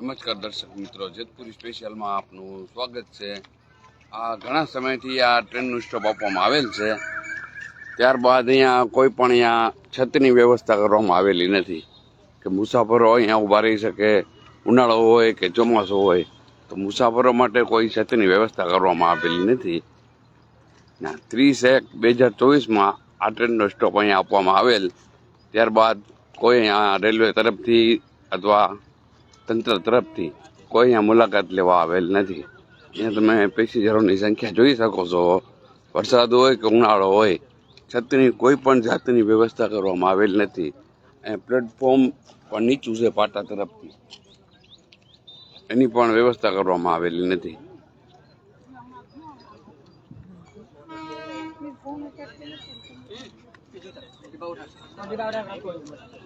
નમસ્કાર દર્શક મિત્રો, જેતપુરી સ્પેશિયલમાં આપનું સ્વાગત છે. આ ઘણા સમયથી આ ટ્રેનનું સ્ટોપ આપવામાં આવેલ છે. ત્યારબાદ અહીંયા કોઈ પણ અહીંયા છતની વ્યવસ્થા કરવામાં આવેલી નથી. કે મુસાફરો અહીંયા ઊભા રહી શકે, ઉનાળો હોય કે ચોમાસું હોય, તો મુસાફરો માટે કોઈ છતની વ્યવસ્થા કરવામાં આવેલી નથી. ના, ત્રીસ એક બે હજાર ચોવીસમાં આ ટ્રેનનો સ્ટોપ અહીંયા આપવામાં આવેલ. ત્યારબાદ કોઈ અહીંયા રેલવે તરફથી અથવા તંત્ર તરફથી કોઈ અહીંયા મુલાકાત લેવા આવેલ નથી. અહીંયા તમે પેસેન્જરોની સંખ્યા જોઈ શકો છો. વરસાદ હોય કે ઉનાળો હોય, છતની કોઈ પણ જાતની વ્યવસ્થા કરવામાં આવેલ નથી. અને પ્લેટફોર્મ પણ નીચું છે પાટા તરફથી. એની પણ વ્યવસ્થા કરવામાં આવેલી નથી.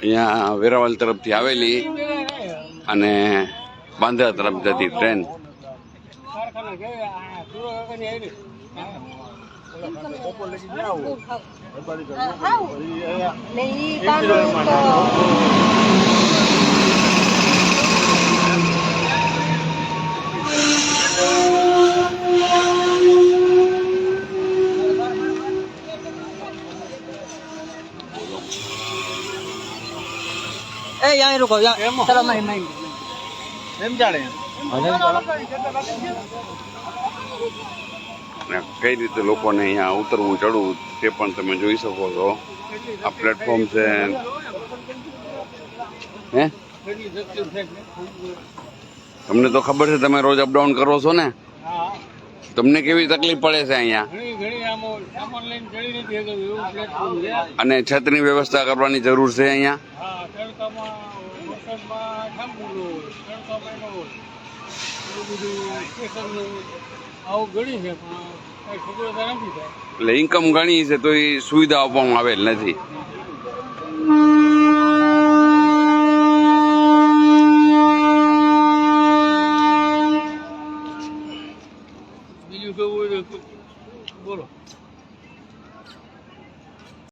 અહીંયા વેરાવલ તરફથી આવેલી અને બાંદ્રા તરફ જતી ટ્રેન. બપોર લગી ए यहाँ रुको यहाँ चलो मैं मैं एम जाड़े અને કઈ રીતે લોકોને અહીંયા ઉતરવું ચડવું તે પણ તમે જોઈ શકો છો આ પ્લેટફોર્મ છે હે તમને તો ખબર છે તમે રોજ અપડાઉન કરો છો ને હા તમને કેવી તકલીફ પડે છે અહીંયા ઘણી ઘણી આમ સામાન લઈને ચડી નથી શકતું એવું પ્લેટફોર્મ છે અને છતની વ્યવસ્થા કરવાની જરૂર છે અહીંયા હા તડકામાં કોમ્પ્લેક્સમાં એટલે ઇન્કમ ઘણી છે તો એ સુવિધા આપવામાં આવેલ નથી.